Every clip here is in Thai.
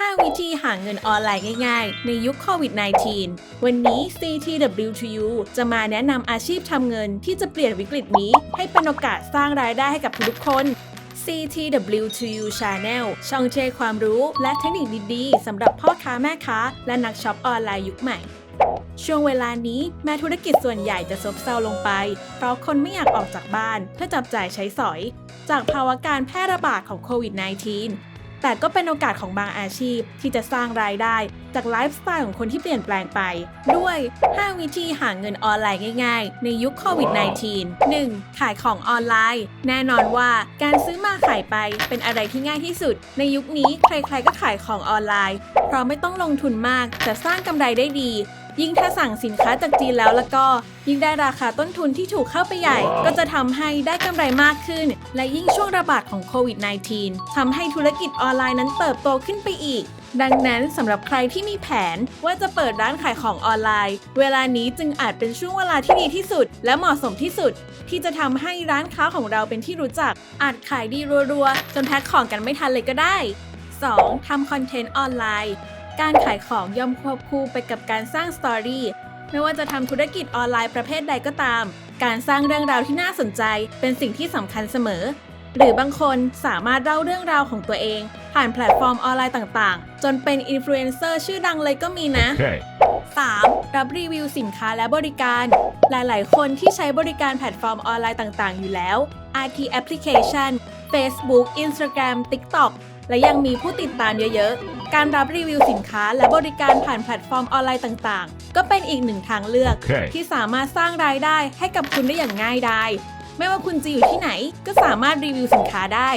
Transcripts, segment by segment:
5 วิธีหาเงินออนไลน์ง่ายๆ ในยุคโควิด -19 วันนี้ CTW2U จะมาแนะนำอาชีพทำเงินที่จะเปลี่ยนวิกฤตนี้ ให้เป็นโอกาสสร้างรายได้ให้กับทุกคน CTW2U Channel ช่องแชร์ความรู้และเทคนิคดีๆสำหรับพ่อค้าแม่ค้า และนักช็อปออนไลน์ยุคใหม่ ช่วงเวลานี้แม้ธุรกิจส่วนใหญ่จะซบเซาลงไป เพราะคนไม่อยากออกจากบ้านเพื่อจับจ่ายใช้สอย จากภาวะการแพร่ระบาดของโควิด -19 แต่ก็เป็นโอกาสของบางอาชีพที่จะสร้างรายได้ จากไลฟ์สไตล์ของคนที่เปลี่ยนแปลงไป ด้วย 5 วิธีหาเงินออนไลน์ง่ายๆ ในยุคโควิด -19 1. ขายของออนไลน์ แน่นอนว่าการซื้อมาขายไปเป็นอะไรที่ง่ายที่สุด ในยุคนี้ใครๆก็ขายของออนไลน์ เพราะไม่ต้องลงทุนมากแต่สร้างกำไรได้ดี ยิ่งถ้าสั่งสินค้าจากจีนแล้วแล้วก็ ยิ่งได้ราคาต้นทุนที่ถูกเข้าไปใหญ่ ก็จะทำให้ได้กำไรมากขึ้น และยิ่งช่วงระบาดของโควิด -19 ทำให้ธุรกิจออนไลน์นั้นเติบโตขึ้นไปอีก ดังนั้นสำหรับใครที่มีแผนว่าจะเปิดร้านขายของออนไลน์ เวลานี้จึงอาจเป็นช่วงเวลาที่ดีที่สุด และเหมาะสมที่สุด ที่จะทำให้ร้านค้าของเราเป็นที่รู้จัก อาจขายดีรัวๆจนแพ็คของกันไม่ทันเลยก็ได้ 2. ทำคอนเทนต์ออนไลน์ การขายของย่อมควบคู่ไปกับการสร้างสตอรี่ไม่ว่าจะทำธุรกิจออนไลน์ประเภทใดก็ตาม การสร้างเรื่องราวที่น่าสนใจเป็นสิ่งที่สำคัญเสมอ หรือบางคนสามารถเล่าเรื่องราวของตัวเอง ผ่านแพลตฟอร์มออนไลน์ต่างๆ จนเป็นอินฟลูเอนเซอร์ชื่อดังเลยก็มีนะ Okay. 3. รับรีวิวสินค้าและบริการ หลายๆ คนที่ใช้บริการแพลตฟอร์มออนไลน์ต่างๆ อยู่แล้ว IT Application Facebook Instagram TikTok และยังมีผู้ติดตามเยอะๆ การรับรีวิวสินค้าและบริการผ่านแพลตฟอร์มออนไลน์ต่างๆ ก็เป็นอีกหนึ่งทางเลือกโอเคที่สามารถสร้างรายได้ให้กับคุณได้อย่างง่ายดายไม่ว่าคุณจะอยู่ที่ไหนก็สามารถรีวิวสินค้าได้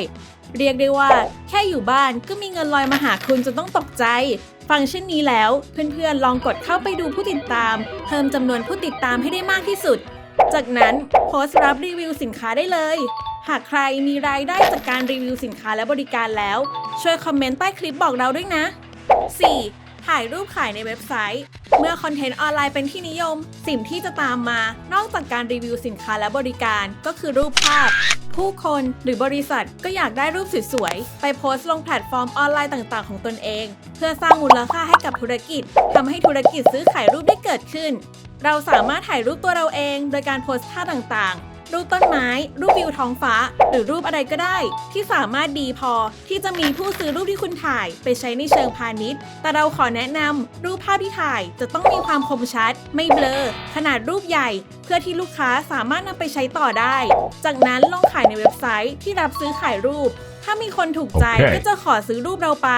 เรียกได้ว่า แค่อยู่บ้านก็มีเงินลอยมาหาคุณจนต้องตกใจ ฟังเช่นนี้แล้ว เพื่อนๆ ลองกดเข้าไปดูผู้ติดตาม เพิ่มจำนวนผู้ติดตามให้ได้มากที่สุด จากนั้นโพสต์รับรีวิวสินค้าได้เลย หากใครมีรายได้จากการรีวิวสินค้าและบริการแล้ว ช่วยคอมเมนต์ใต้คลิปบอกเราด้วยนะ 4. ถ่ายรูปขายในเว็บไซต์ เมื่อคอนเทนต์ออนไลน์เป็นที่นิยม สิ่งที่จะตามมา นอกจากการรีวิวสินค้าและบริการก็คือรูปภาพ ผู้คนหรือบริษัทก็อยากได้รูปสวยๆ ไปโพสต์ลงแพลตฟอร์มออนไลน์ต่างๆ ของตนเอง เพื่อสร้างมูลค่าให้กับธุรกิจทำให้ธุรกิจซื้อขายรูปได้เกิดขึ้น เราสามารถถ่ายรูปตัวเราเอง โดยการโพสท่าต่างๆ รูปต้นไม้ รูปวิวท้องฟ้า หรือรูปอะไรก็ได้ ที่สามารถดีพอที่จะมีผู้ซื้อรูปที่คุณถ่ายไปใช้ในเชิงพาณิชย์ แต่เราขอแนะนำรูปภาพที่ถ่ายจะต้องมีความคมชัด ไม่เบลอ ขนาดรูปใหญ่ เพื่อที่ลูกค้าสามารถนำไปใช้ต่อได้ จากนั้นลงขายในเว็บไซต์ที่รับซื้อขายรูปถ้ามีคนถูกใจโอเคก็จะขอซื้อรูปเราไป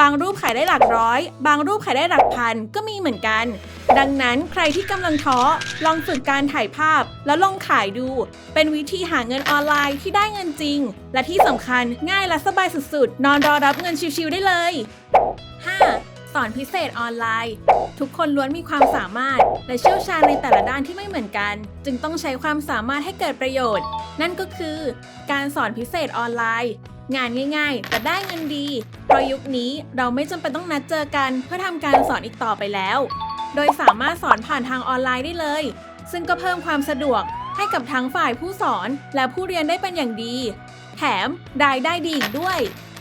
บางรูปขายได้หลักร้อย บางรูปขายได้หลักพันก็มีเหมือนกัน ดังนั้นใครที่กำลังท้อลองฝึกการถ่ายภาพแล้วลองขายดู เป็นวิธีหาเงินออนไลน์ที่ได้เงินจริง และที่สำคัญง่ายและสบายสุดๆ นอนรอรับเงินชิวๆได้เลย 5. สอนพิเศษออนไลน์ ทุกคนล้วนมีความสามารถ และเชี่ยวชาญในแต่ละด้านที่ไม่เหมือนกัน จึงต้องใช้ความสามารถให้เกิดประโยชน์ นั่นก็คือ การสอนพิเศษออนไลน์งานง่ายๆ แต่ได้เงินดีเพราะยุคนี้เราไม่จำเป็นต้องนัดเจอกันเพื่อทำการสอนอีกต่อไปแล้ว โดยสามารถสอนผ่านทางออนไลน์ได้เลย ซึ่งก็เพิ่มความสะดวกให้กับทั้งฝ่ายผู้สอนและผู้เรียนได้เป็นอย่างดี แถมรายได้ดีอีกด้วย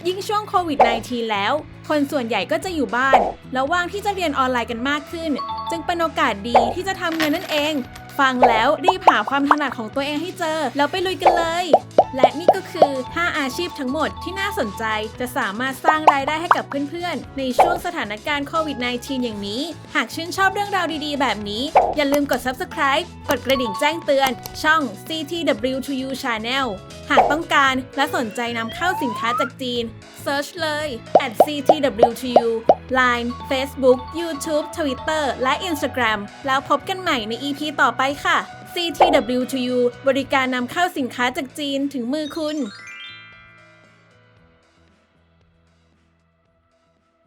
ยิ่งช่วงโควิด -19 แล้ว คนส่วนใหญ่ก็จะอยู่บ้าน แล้วว่างที่จะเรียนออนไลน์กันมากขึ้น จึงเป็นโอกาสดีที่จะทำเงินนั่นเอง ฟังแล้วรีบหาความถนัดของตัวเองให้เจอ แล้วไปลุยกันเลยและนี่ก็คือ 5 อาชีพทั้งหมดที่น่าสนใจจะสามารถสร้างรายได้ให้กับเพื่อนๆ ในช่วงสถานการณ์โควิด -19 อย่างนี้ หากชื่นชอบเรื่องราวดีๆ แบบนี้ อย่าลืมกด subscribe กดกระดิ่งแจ้งเตือน ช่อง CTW2U Channel หากต้องการและสนใจนำเข้าสินค้าจากจีน Search เลย at CTW2U Line Facebook YouTube Twitter และ Instagram แล้วพบกันใหม่ใน EP ต่อไปค่ะ CTW2U บริการนำเข้าสินค้าจากจีนถึงมือคุณ